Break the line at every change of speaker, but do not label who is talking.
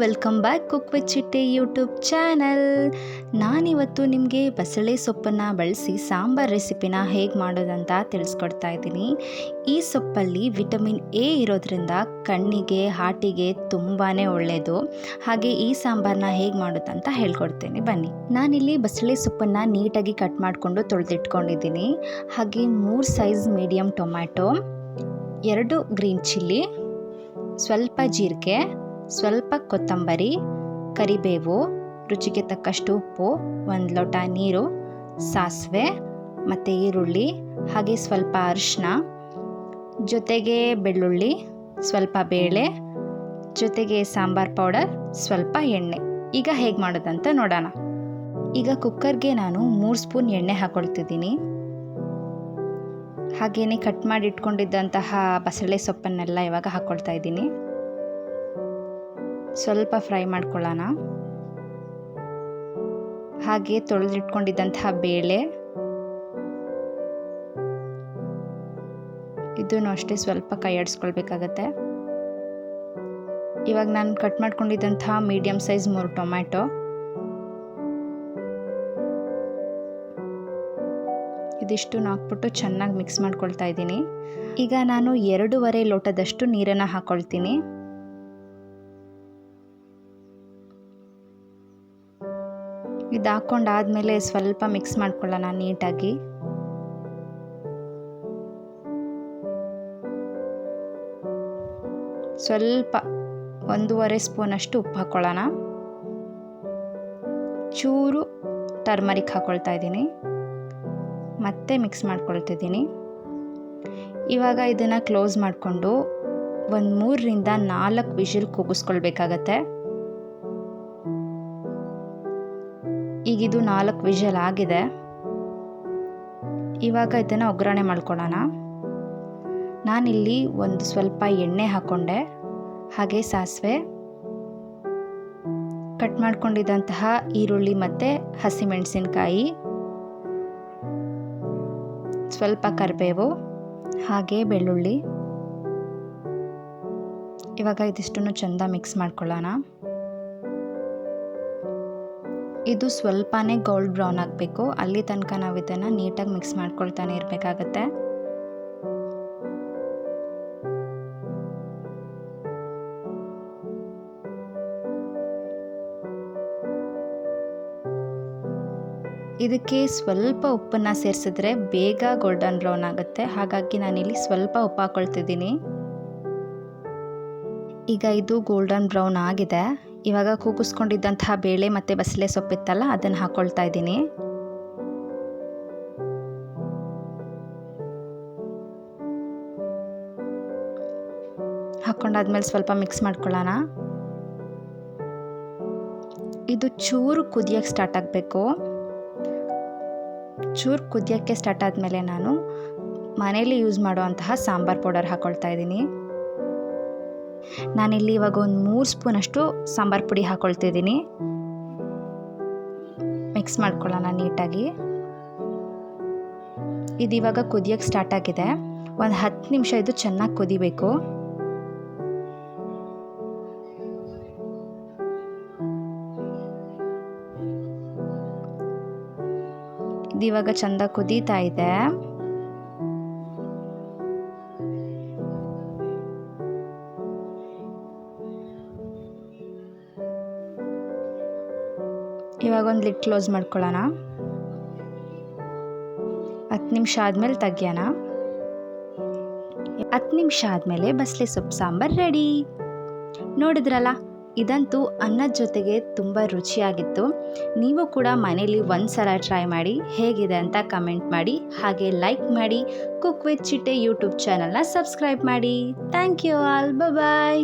Welcome back cook with Chitte YouTube channel. ನಾನಿವತ್ತು ನಿಮಗೆ ಬಸಳೆ ಸೊಪ್ಪನ್ನು ಬಳಸಿ ಸಾಂಬಾರ್ ರೆಸಿಪಿನ ಹೇಗೆ ಮಾಡೋದಂತ ತಿಳಿಸ್ಕೊಡ್ತಾ ಇದ್ದೀನಿ. ಈ ಸೊಪ್ಪಲ್ಲಿ ವಿಟಮಿನ್ ಎ ಇರೋದ್ರಿಂದ ಕಣ್ಣಿಗೆ, ಹಾರ್ಟಿಗೆ ತುಂಬಾ ಒಳ್ಳೆಯದು ಹಾಗೆ ಈ ಸಾಂಬಾರನ್ನ ಹೇಗೆ ಮಾಡೋದಂತ ಹೇಳ್ಕೊಡ್ತೇನೆ. ಬನ್ನಿ. ನಾನಿಲ್ಲಿ ಬಸಳೆ ಸೊಪ್ಪನ್ನು ನೀಟಾಗಿ ಕಟ್ ಮಾಡಿಕೊಂಡು ತೊಳೆದಿಟ್ಕೊಂಡಿದ್ದೀನಿ. ಹಾಗೆ ಮೂರು ಸೈಜ್ ಮೀಡಿಯಮ್ ಟೊಮ್ಯಾಟೊ, ಎರಡು ಗ್ರೀನ್ ಚಿಲ್ಲಿ, ಸ್ವಲ್ಪ ಜೀರಿಗೆ ಸ್ವಲ್ಪ ಕೊತ್ತಂಬರಿ, ಕರಿಬೇವು, ರುಚಿಗೆ ತಕ್ಕಷ್ಟು ಉಪ್ಪು, ಒಂದು ಲೋಟ ನೀರು, ಸಾಸಿವೆ ಮತ್ತು ಈರುಳ್ಳಿ, ಹಾಗೆ ಸ್ವಲ್ಪ ಅರಿಶಿನ ಜೊತೆಗೆ ಬೆಳ್ಳುಳ್ಳಿ, ಸ್ವಲ್ಪ ಬೇಳೆ, ಜೊತೆಗೆ ಸಾಂಬಾರ್ ಪೌಡರ್, ಸ್ವಲ್ಪ ಎಣ್ಣೆ. ಈಗ ಹೇಗೆ ಮಾಡೋದಂತ ನೋಡೋಣ. ಈಗ ಕುಕ್ಕರ್ಗೆ ನಾನು ಮೂರು ಸ್ಪೂನ್ ಎಣ್ಣೆ ಹಾಕೊಳ್ತಿದ್ದೀನಿ. ಹಾಗೆಯೇ ಕಟ್ ಮಾಡಿ ಇಟ್ಕೊಂಡಿದ್ದಂತಹ ಬಸಳೆ ಸೊಪ್ಪನ್ನೆಲ್ಲ ಇವಾಗ ಹಾಕ್ಕೊಳ್ತಾ ಇದ್ದೀನಿ. ಸ್ವಲ್ಪ ಫ್ರೈ ಮಾಡ್ಕೊಳ್ಳೋಣ. ಹಾಗೆ ತೊಳೆದಿಟ್ಕೊಂಡಿದ್ದಂತಹ ಬೇಳೆ. ಇದನ್ನು ಅಷ್ಟೇ ಸ್ವಲ್ಪ ಕೈ ಆಡಿಸ್ಕೊಳ್ಬೇಕಾಗತ್ತೆ ಇವಾಗ ನಾನು ಕಟ್ ಮಾಡ್ಕೊಂಡಿದ್ದಂತಹ ಮೀಡಿಯಮ್ ಸೈಜ್ ಮೂರು ಟೊಮ್ಯಾಟೊ. ಇದಿಷ್ಟು ಹಾಕ್ಬಿಟ್ಟು ಚೆನ್ನಾಗಿ ಮಿಕ್ಸ್ ಮಾಡ್ಕೊಳ್ತಾ ಇದ್ದೀನಿ. ಈಗ ನಾನು ಎರಡೂವರೆ ಲೋಟದಷ್ಟು ನೀರನ್ನು ಹಾಕ್ಕೊಳ್ತೀನಿ ಇದು ಹಾಕ್ಕೊಂಡಾದ್ಮೇಲೆ ಸ್ವಲ್ಪ ಮಿಕ್ಸ್ ಮಾಡ್ಕೊಳ್ಳೋಣ ನೀಟಾಗಿ. ಸ್ವಲ್ಪ ಒಂದೂವರೆ ಸ್ಪೂನಷ್ಟು ಉಪ್ಪು ಹಾಕ್ಕೊಳ್ಳೋಣ ಚೂರು ಟರ್ಮರಿಕ್ ಹಾಕ್ಕೊಳ್ತಾ ಇದ್ದೀನಿ. ಮತ್ತೆ ಮಿಕ್ಸ್ ಮಾಡ್ಕೊಳ್ತಿದ್ದೀನಿ ಇವಾಗ ಇದನ್ನು ಕ್ಲೋಸ್ ಮಾಡಿಕೊಂಡು ಒಂದು ಮೂರರಿಂದ ನಾಲ್ಕು ವಿಷಿಲ್ ಕೂಗಿಸ್ಕೊಳ್ಬೇಕಾಗತ್ತೆ ಈಗಿದು ನಾಲ್ಕು ವಿಷಲ್ ಆಗಿದೆ. ಇವಾಗ ಇದನ್ನು ಒಗ್ಗರಣೆ ಮಾಡ್ಕೊಳ್ಳೋಣ ನಾನಿಲ್ಲಿ ಒಂದು ಸ್ವಲ್ಪ ಎಣ್ಣೆ ಹಾಕ್ಕೊಂಡೆ ಹಾಗೆ ಸಾಸಿವೆ. ಕಟ್ ಮಾಡ್ಕೊಂಡಿದ್ದಂತಹ ಈರುಳ್ಳಿ ಮತ್ತು ಹಸಿಮೆಣಸಿನ್ಕಾಯಿ. ಸ್ವಲ್ಪ ಕರಿಬೇವು. ಹಾಗೆ ಬೆಳ್ಳುಳ್ಳಿ. ಇವಾಗ ಇದಿಷ್ಟನ್ನು ಚೆಂದ ಮಿಕ್ಸ್ ಮಾಡ್ಕೊಳ್ಳೋಣ. ಇದು ಸ್ವಲ್ಪನೇ ಗೋಲ್ಡ್ ಬ್ರೌನ್ ಆಗಬೇಕು. ಅಲ್ಲಿ ತನಕ ನಾವು ಇದನ್ನು ನೀಟಾಗಿ ಮಿಕ್ಸ್ ಮಾಡ್ಕೊಳ್ತಾನೆ ಇರಬೇಕಾಗತ್ತೆ. ಇದಕ್ಕೆ ಸ್ವಲ್ಪ ಉಪ್ಪನ್ನು ಸೇರಿಸಿದ್ರೆ ಬೇಗ ಗೋಲ್ಡನ್ ಬ್ರೌನ್ ಆಗುತ್ತೆ. ಹಾಗಾಗಿ ನಾನಿಲ್ಲಿ ಸ್ವಲ್ಪ ಉಪ್ಪು ಹಾಕ್ಕೊಳ್ತಿದ್ದೀನಿ ಈಗ ಇದು ಗೋಲ್ಡನ್ ಬ್ರೌನ್ ಆಗಿದೆ. ಇವಾಗ ಕೂಗಿಸ್ಕೊಂಡಿದ್ದಂತಹ ಬೇಳೆ ಮತ್ತು ಬಸಳೆ ಸೊಪ್ಪಿತ್ತಲ್ಲ, ಅದನ್ನು ಹಾಕ್ಕೊಳ್ತಾ ಇದ್ದೀನಿ. ಹಾಕ್ಕೊಂಡಾದ್ಮೇಲೆ ಸ್ವಲ್ಪ ಮಿಕ್ಸ್ ಮಾಡ್ಕೊಳ್ಳೋಣ. ಇದು ಚೂರು ಕುದಿಯೋಕ್ಕೆ ಸ್ಟಾರ್ಟ್ ಆಗಬೇಕು. ಚೂರು ಕುದಿಯೋಕ್ಕೆ ಸ್ಟಾರ್ಟ್ ಆದಮೇಲೆ ನಾನು ಮನೇಲಿ ಯೂಸ್ ಮಾಡುವಂತಹ ಸಾಂಬಾರ್ ಪೌಡರ್ ಹಾಕ್ಕೊಳ್ತಾ ಇದ್ದೀನಿ. ನಾನಿಲ್ಲಿ ಇವಾಗ ಒಂದು ಮೂರು ಸ್ಪೂನಷ್ಟು ಸಾಂಬಾರು ಪುಡಿ ಹಾಕ್ಕೊಳ್ತಿದ್ದೀನಿ ಮಿಕ್ಸ್ ಮಾಡ್ಕೊಳ್ಳೋಣ ನೀಟಾಗಿ. ಇದು ಇವಾಗ ಕುದಿಯೋಕ್ಕೆ ಸ್ಟಾರ್ಟ್ ಆಗಿದೆ. ಒಂದು ಹತ್ತು ನಿಮಿಷ ಇದು ಚೆನ್ನಾಗಿ ಕುದಿಬೇಕು. ಇದು ಇವಾಗ ಚಂದ ಕುದೀತಾ ಇದೆ. ಇವಾಗ ಒಂದು ಲಿಡ್ ಕ್ಲೋಸ್ ಮಾಡ್ಕೊಳ್ಳೋಣ. ಹತ್ತು ನಿಮಿಷ ಆದಮೇಲೆ ತೆಗಿಯೋಣ. ಹತ್ತು ನಿಮಿಷ ಆದಮೇಲೆ ಬಸಳೆ ಸೊಪ್ಪು ಸಾಂಬಾರು ರೆಡಿ ನೋಡಿದ್ರಲ್ಲ, ಇದಂತೂ ಅನ್ನದ ಜೊತೆಗೆ ತುಂಬ ರುಚಿಯಾಗಿತ್ತು. ನೀವು ಕೂಡ ಮನೇಲಿ ಒಂದು ಸಲ ಟ್ರೈ ಮಾಡಿ ಹೇಗಿದೆ ಅಂತ ಕಮೆಂಟ್ ಮಾಡಿ, ಹಾಗೆ ಲೈಕ್ ಮಾಡಿ ಕುಕ್ ವಿತ್ ಚಿಟ್ಟೆ ಯೂಟ್ಯೂಬ್ ಚಾನಲ್ನ ಸಬ್ಸ್ಕ್ರೈಬ್ ಮಾಡಿ. Thank you all bye